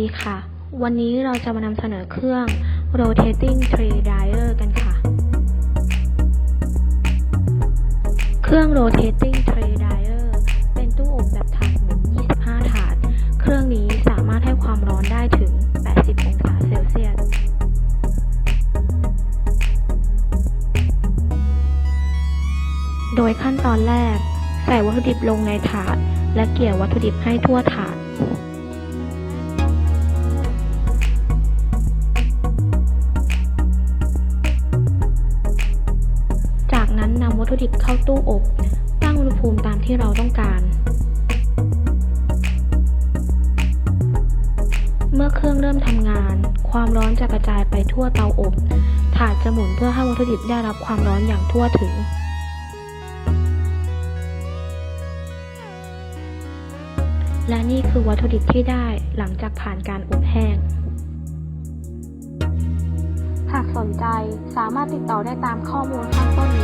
ดีค่ะ วันนี้เราจะมานำเสนอเครื่อง rotating tray dryer กันค่ะ เครื่อง rotating tray dryer เป็นตู้อบแบบถาดหมุน 25 ถาด เครื่องนี้สามารถให้ความร้อนได้ถึง 80 องศาเซลเซียส โดยขั้นตอนแรก ใส่วัตถุดิบลงในถาด และเกี่ยววัตถุดิบให้ทั่วถาด นั้นนำวัตถุดิบเข้าตู้อบ ตั้งอุณหภูมิตามที่เราต้องการ เมื่อเครื่องเริ่มทำงาน ความร้อนจะกระจายไปทั่วเตาอบ ถาดจะหมุนเพื่อให้วัตถุดิบได้รับความร้อนอย่างทั่วถึงและนี่คือวัตถุดิบที่ได้หลังจากผ่านการอบแห้ง หากสนใจสามารถติดต่อได้ตามข้อมูลข้างต้นนี้